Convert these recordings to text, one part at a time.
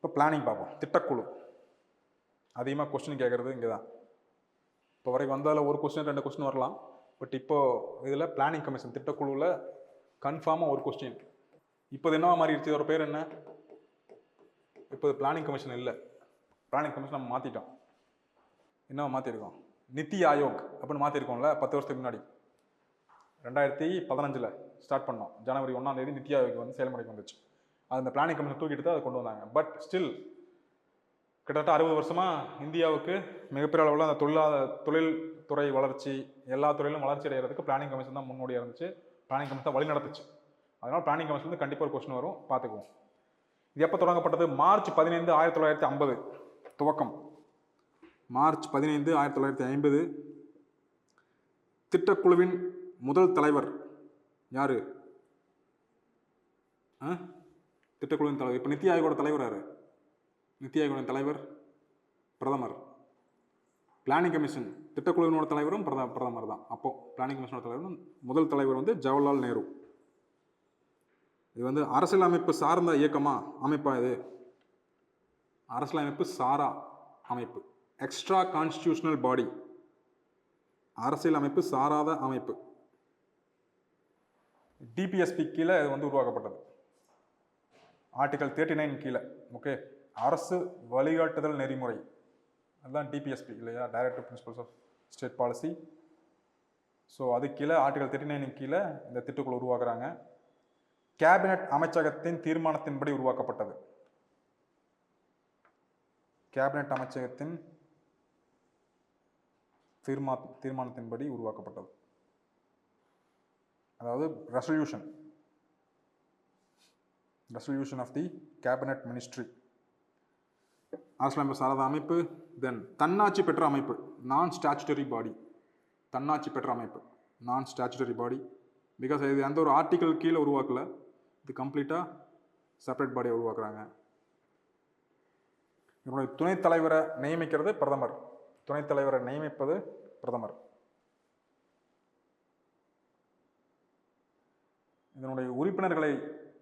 இப்போ பிளானிங் பார்ப்போம். திட்டக்குழு. அதிகமாக கொஸ்டின் கேட்குறது இங்கே தான் இப்போ வரைக்கும் வந்தால் ஒரு கொஸ்டின் ரெண்டு கொஸ்டின் வரலாம். பட் இப்போ இதில் பிளானிங் கமிஷன் திட்டக்குழுவில் கன்ஃபார்மாக ஒரு கொஸ்டின் இப்போ இது என்னவா மாறிடுச்சு? இதோட பேர் என்ன? இப்போ பிளானிங் கமிஷன் இல்லை. பிளானிங் கமிஷன் நம்ம மாற்றிட்டோம் என்னவா மாற்றிருக்கோம் நித்தி ஆயோக் அப்படின்னு மாற்றிருக்கோம்ல பத்து வருஷத்துக்கு முன்னாடி. ரெண்டாயிரத்தி பதினஞ்சில் ஸ்டார்ட் பண்ணோம். ஜனவரி ஒன்றாம் தேதி நித்தி ஆயோக் வந்து செயல்முறைக்கு வந்துச்சு. அந்த பிளானிங் கமிஷன் தூக்கிட்டு தான் அதை கொண்டு வந்தாங்க. பட் ஸ்டில் கிட்டத்தட்ட அறுபது வருஷமாக இந்தியாவுக்கு மிகப்பெரிய அளவில் அந்த தொழிலாத தொழில் துறை வளர்ச்சி எல்லா துறையிலும் வளர்ச்சி அடைகிறதுக்கு பிளானிங் கமிஷன் தான் முன்னோடியாக இருந்துச்சு. பிளானிங் கமிஷன் தான் வழி நடத்துச்சு அதனால் பிளானிங் கமிஷன் வந்து கண்டிப்பாக ஒரு கொஸ்டின் வரும். பார்த்துக்குவோம். இது எப்போ தொடங்கப்பட்டது? மார்ச் பதினைந்து ஆயிரத்தி தொள்ளாயிரத்தி ஐம்பது. துவக்கம். மார்ச் பதினைந்து ஆயிரத்தி தொள்ளாயிரத்தி ஐம்பது. திட்டக்குழுவின் முதல் தலைவர் யாரு? ஆ? திட்டக்குழுவின் தலைவர். இப்போ நித்தி ஆயோகோட தலைவர் யாரு? நித்தி ஆயோகோட தலைவர் பிரதமர். பிளானிங் கமிஷன் திட்டக்குழுவினோட தலைவரும் பிரத பிரதமர் தான். அப்போ பிளானிங் கமிஷனோட தலைவரும் முதல் தலைவர் வந்து ஜவஹர்லால் நேரு. இது வந்து அரசியல் அமைப்பு சார்ந்த இயக்கமா? அமைப்பா இது? அரசியல் அமைப்பு சாரா அமைப்பு. எக்ஸ்ட்ரா கான்ஸ்டியூஷனல் பாடி அரசியல் அமைப்பு. சாராத அமைப்பு டிபிஎஸ்பி கீழே இது வந்து உருவாக்கப்பட்டது. ஆர்டிகல் தேர்ட்டி நைன் கீழே. ஓகே அரசு வழிகாட்டுதல் நெறிமுறை. அதுதான் டிபிஎஸ்பி இல்லையா? Director principles of state policy so அது கீழே ஆர்டிகல் தேர்ட்டி நைன் கீழே இந்த திட்டுக்குள் உருவாக்குறாங்க. கேபினட் அமைச்சகத்தின் தீர்மானத்தின்படி உருவாக்கப்பட்டது. கேபினட் அமைச்சகத்தின் தீர்மா தீர்மானத்தின்படி உருவாக்கப்பட்டது. அதாவது resolution resolution of the cabinet ministry அரசியலமைப்பு சாராத அமைப்பு தென் தன்னாட்சி பெற்ற அமைப்பு நான் ஸ்டாச்சுட்டரி பாடி தன்னாட்சி பெற்ற அமைப்பு நான் ஸ்டாச்சுட்டரி பாடி பிகாஸ் இது எந்த ஒரு ஆர்டிக்கல் கீழே உருவாக்கல இது கம்ப்ளீட்டாக செப்பரேட் பாடியை உருவாக்குறாங்க. இதனுடைய துணைத் தலைவரை நியமிக்கிறது பிரதமர். துணைத் தலைவரை நியமிப்பது பிரதமர். இதனுடைய உறுப்பினர்களை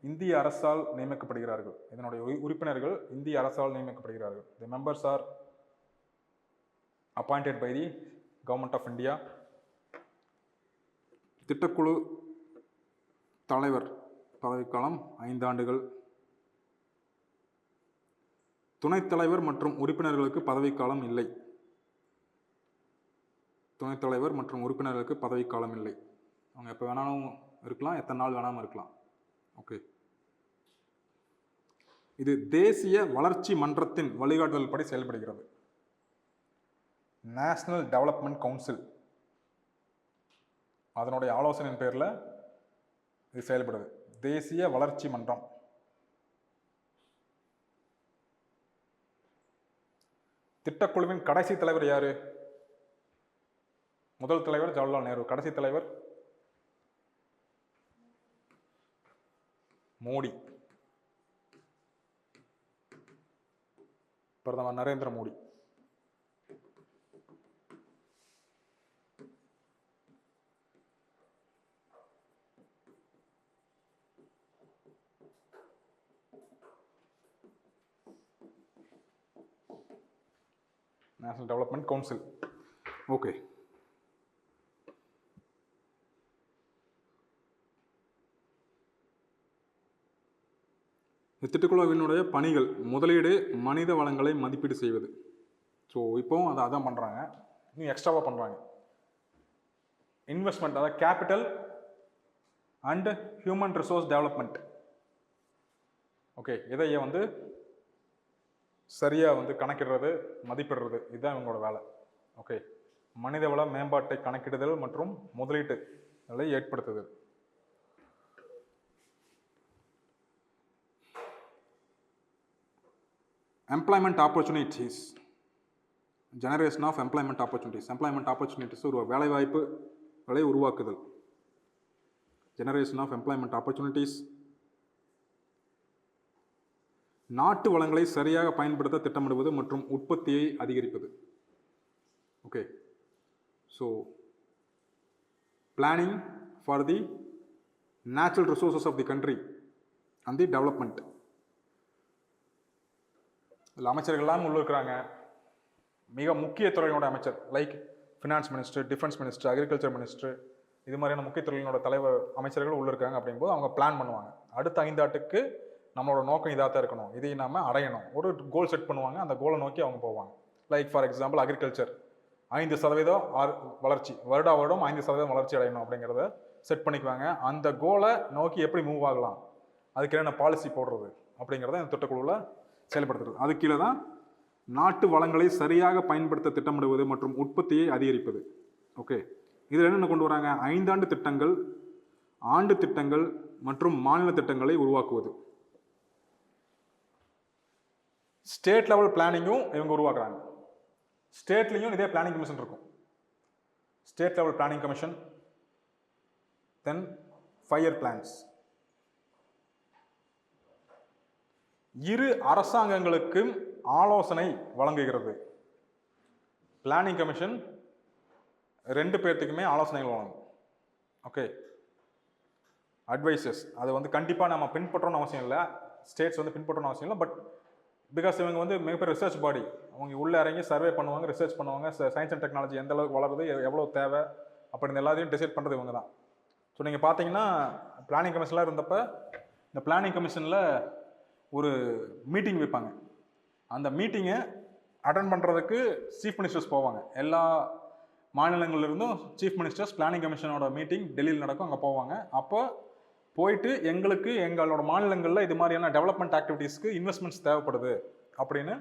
இந்திய அரசால் நியமிக்கப்படுகிறார்கள். இதனுடைய உறுப்பினர்கள் இந்திய அரசால் நியமிக்கப்படுகிறார்கள். The members are appointed by the government of India திட்டக்குழு தலைவர் பதவிக்காலம் ஐந்து ஆண்டுகள். துணைத் தலைவர் மற்றும் உறுப்பினர்களுக்கு பதவிக்காலம் இல்லை. துணைத் தலைவர் மற்றும் உறுப்பினர்களுக்கு பதவிக்காலம் இல்லை. அவங்க எப்போ வேணாலும் இருக்கலாம் எத்தனை நாள் வேணாமல் இருக்கலாம். ஓகே இது தேசிய வளர்ச்சி மன்றத்தின் வழிகாட்டுதல் படி செயல்படுகிறது. நேஷனல் டெவலப்மெண்ட் கவுன்சில் அதனுடைய ஆலோசனையின் பேரில் இது செயல்படுது. தேசிய வளர்ச்சி மன்றம். திட்டக்குழுவின் கடைசி தலைவர் யாரு? முதல் தலைவர் ஜவஹர்லால் நேரு. கடைசி தலைவர் மோடி. பிரதமர் Narendra Modi. National development council okay திட்டக்குழுவினுடைய பணிகள் முதலீடு மனித வளங்களை மதிப்பீடு செய்வது. ஸோ இப்போவும் அதை அதான் பண்ணுறாங்க இன்னும் எக்ஸ்ட்ராவாக பண்ணுறாங்க இன்வெஸ்ட்மெண்ட் அதாவது capital and human resource development okay இதைய வந்து சரியாக வந்து கணக்கிடுறது மதிப்பிடுறது இதுதான் இவங்களோட வேலை. ஓகே மனிதவள மேம்பாட்டை கணக்கிடுதல் மற்றும் முதலீட்டுகளை ஏற்படுத்துதல். Employment opportunities generation of employment opportunities employment opportunities ஒரு வேலைவாய்ப்புகளை உருவாக்குதல். ஜெனரேஷன் ஆஃப் எம்ப்ளாய்மெண்ட் ஆப்பர்ச்சுனிட்டிஸ் நாட்டு வளங்களை சரியாக பயன்படுத்த திட்டமிடுவது மற்றும் உற்பத்தியை அதிகரிப்பது. Okay so planning for the natural resources of the country and the development இதில் அமைச்சர்கள்லாம் உள்ள இருக்கிறாங்க. மிக முக்கிய துறையினோட அமைச்சர் like finance minister defence minister agriculture minister இது மாதிரியான முக்கிய துறையினோட தலைவர் அமைச்சர்கள் உள்ள இருக்காங்க அப்படிங்கும்போது அவங்க பிளான் பண்ணுவாங்க. அடுத்த ஐந்தாட்டுக்கு நம்மளோட நோக்கம் இதாக தான் இருக்கணும். இதை நாம் அடையணும். ஒரு கோல் செட் பண்ணுவாங்க. அந்த கோலை நோக்கி அவங்க போவாங்க. லைக் ஃபார் எக்ஸாம்பிள் அக்ரிகல்ச்சர் ஐந்து சதவீதம் ஆர் வளர்ச்சி. வருடா வருடம் ஐந்து சதவீதம் வளர்ச்சி அடையணும் அப்படிங்கிறத செட் பண்ணிக்குவாங்க. அந்த கோலை நோக்கி எப்படி மூவ் ஆகலாம்? அதுக்கு என்னென்ன பாலிசி போடுறது அப்படிங்கிறத இந்த திட்டக்குழுவில் செயல்படுத்துறது. அது கீழே தான் நாட்டு வளங்களை சரியாக பயன்படுத்த திட்டமிடுவது மற்றும் உற்பத்தியை அதிகரிப்பது. ஓகே. இதில் என்னென்ன கொண்டு வராங்க? ஐந்தாண்டு திட்டங்கள் ஆண்டு திட்டங்கள் மற்றும் மாநில திட்டங்களை உருவாக்குவது. ஸ்டேட் லெவல் பிளானிங்கும் இவங்க உருவாக்குறாங்க. ஸ்டேட்லேயும் இதே பிளானிங் கமிஷன் இருக்கும். State level planning commission then fire plans. இரு அரசாங்கங்களுக்கும் ஆலோசனை வழங்குகிறது. பிளானிங் கமிஷன் ரெண்டு பேர்த்துக்குமே ஆலோசனைகள் வழங்கும். ஓகே அட்வைசஸ் அது வந்து கண்டிப்பாக நம்ம பின்பற்றணும்னு அவசியம் இல்லை. ஸ்டேட்ஸ் வந்து பின்பற்றணும்னு அவசியம் இல்லை. பட் பிகாஸ் இவங்க வந்து மிகப்பெரிய ரிசர்ச் பாடி அவங்க உள்ளே இறங்கி சர்வே பண்ணுவாங்க ரிசர்ச் பண்ணுவாங்க. சயின்ஸ் அண்ட் டெக்னாலஜி எந்த அளவுக்கு வளருது எவ்வளோ தேவை அப்படின்னு எல்லாத்தையும் டிசைட் பண்ணுறது இவங்க தான். ஸோ நீங்கள் பார்த்தீங்கன்னா பிளானிங் கமிஷன்லாம் இருந்தப்போ இந்த பிளானிங் கமிஷனில் ஒரு மீட்டிங் வைப்பாங்க. அந்த மீட்டிங்கை அட்டன் பண்ணுறதுக்கு சீஃப் மினிஸ்டர்ஸ் போவாங்க. எல்லா மாநிலங்களிலிருந்தும் சீஃப் மினிஸ்டர்ஸ் பிளானிங் கமிஷனோட மீட்டிங் டெல்லியில் நடக்கும் அங்கே போவாங்க. அப்போ போயிட்டு எங்களுக்கு எங்களோட மாநிலங்களில் இது மாதிரியான டெவலப்மெண்ட் ஆக்டிவிட்டீஸ்க்கு இன்வெஸ்ட்மெண்ட்ஸ் தேவைப்படுது அப்படின்னு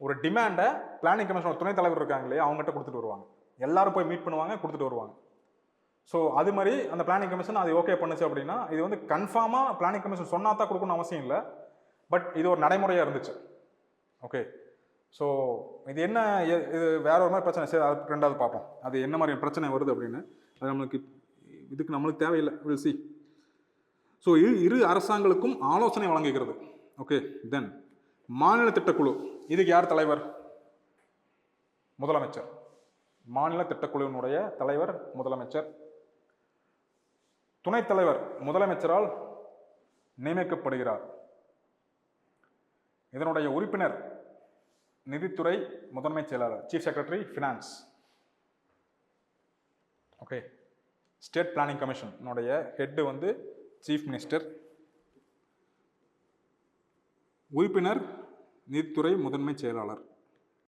ஒரு டிமாண்டை பிளானிங் கமிஷனோட துணைத் தலைவர் இருக்காங்க இல்லையா அவங்ககிட்ட கொடுத்துட்டு வருவாங்க. எல்லாரும் போய் மீட் பண்ணுவாங்க கொடுத்துட்டு வருவாங்க. ஸோ அது மாதிரி அந்த பிளானிங் கமிஷன் அது ஓகே பண்ணுச்சு அப்படின்னா இது வந்து கன்ஃபார்மாக பிளானிங் கமிஷன் சொன்னா தான் கொடுக்கணும்னு அவசியம் இல்லை. பட் இது ஒரு நடைமுறையாக இருந்துச்சு. ஓகே ஸோ இது என்ன இது வேற ஒரு மாதிரி பிரச்சனை? சரி அது ரெண்டாவது பார்ப்போம். அது என்ன மாதிரி பிரச்சனை வருது அப்படின்னு. அது நம்மளுக்கு இதுக்கு நம்மளுக்கு தேவையில்லை. வில் சி ஸோ இரு அரசாங்களுக்கும் ஆலோசனை வழங்குகிறது. ஓகே தென் மாநில திட்டக்குழு. இதுக்கு யார் தலைவர்? முதலமைச்சர். மாநில திட்டக்குழுவினுடைய தலைவர் முதலமைச்சர். துணைத் தலைவர் முதலமைச்சரால் நியமிக்கப்படுகிறார். இதனுடைய உறுப்பினர் நிதித்துறை முதன்மை செயலாளர் chief secretary finance okay state planning கமிஷனுடைய head வந்து சீஃப் மினிஸ்டர் உறுப்பினர் நிதித்துறை முதன்மை செயலாளர்.